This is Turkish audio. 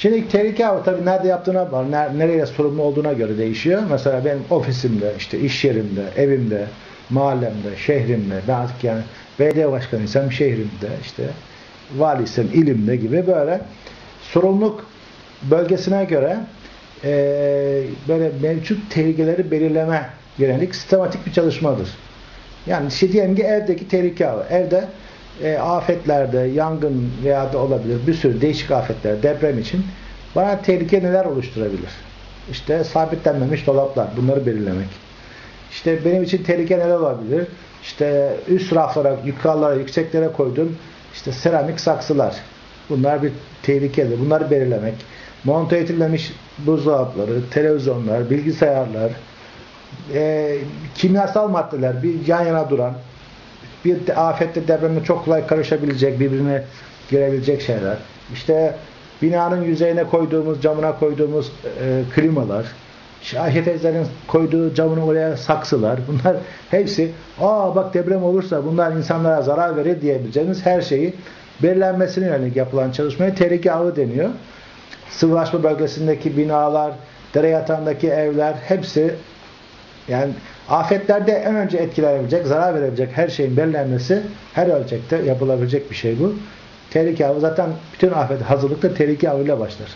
Şimdi tehlike avı tabii nerede yaptığına var, nereye sorumlu olduğuna göre değişiyor. Mesela benim ofisimde, işte iş yerimde, evimde, mahallemde, şehrimde, ben artık yani belediye başkanıysam şehrimde, işte valiysem ilimde gibi böyle sorumluluk bölgesine göre e, böyle mevcut tehlikeleri belirleme yönelik sistematik bir çalışmadır. Yani işte diyelim ki evdeki tehlike avı. Evde e, afetlerde, yangın veya da olabilir bir sürü değişik afetler, deprem için bana tehlike neler oluşturabilir? İşte sabitlenmemiş dolaplar, bunları belirlemek. İşte benim için tehlike neler olabilir? İşte üst raflara, yukarılara, yükseklere koyduğum işte seramik saksılar. Bunlar bir tehlikedir. Bunları belirlemek. Monte edilmemiş buzdolapları, televizyonlar, bilgisayarlar, e, kimyasal maddeler bir yan yana duran bir afette depremde çok kolay karışabilecek, birbirine girebilecek şeyler. İşte binanın yüzeyine koyduğumuz, camına koyduğumuz e, klimalar, Ayşe teyzenin koyduğu camına oraya saksılar, bunlar hepsi aa bak deprem olursa bunlar insanlara zarar verir diyebileceğiniz her şeyi belirlenmesine yönelik yapılan çalışmaya tehlike avı deniyor. Sıvılaşma bölgesindeki binalar, dere yatağındaki evler hepsi yani afetlerde en önce etkilenebilecek, zarar verebilecek her şeyin belirlenmesi her ölçekte yapılabilecek bir şey bu. Tehlike avı zaten bütün afet hazırlıkta tehlike avıyla başlar.